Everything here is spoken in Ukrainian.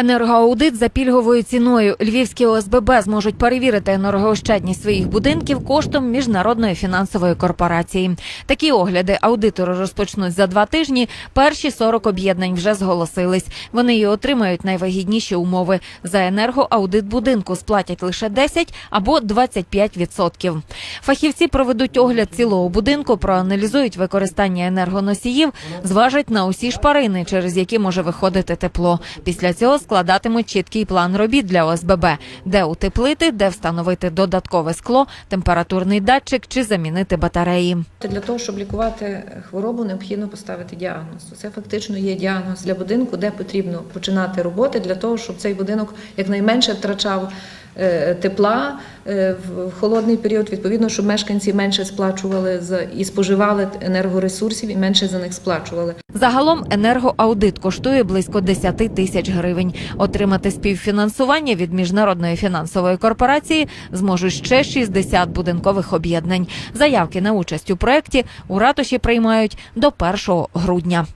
Енергоаудит за пільговою ціною. Львівські ОСББ зможуть перевірити енергоощадність своїх будинків коштом міжнародної фінансової корпорації. Такі огляди аудитори розпочнуть за два тижні. Перші 40 об'єднань вже зголосились. Вони і отримають найвигідніші умови. За енергоаудит будинку сплатять лише 10 або 25%. Фахівці проведуть огляд цілого будинку, проаналізують використання енергоносіїв, зважать на усі шпарини, через які може виходити тепло. Після цього складатимуть чіткий план робіт для ОСББ, де утеплити, де встановити додаткове скло, температурний датчик чи замінити батареї. Для того, щоб лікувати хворобу, необхідно поставити діагноз. Це фактично є діагноз для будинку, де потрібно починати роботи для того, щоб цей будинок якнайменше втрачав тепла е, в холодний період. Відповідно, щоб мешканці менше сплачували і споживали енергоресурсів і менше за них сплачували. Загалом енергоаудит коштує близько 10 тисяч гривень. Отримати співфінансування від міжнародної фінансової корпорації зможуть ще 60 будинкових об'єднань. Заявки на участь у проєкті у ратуші приймають до 1 грудня.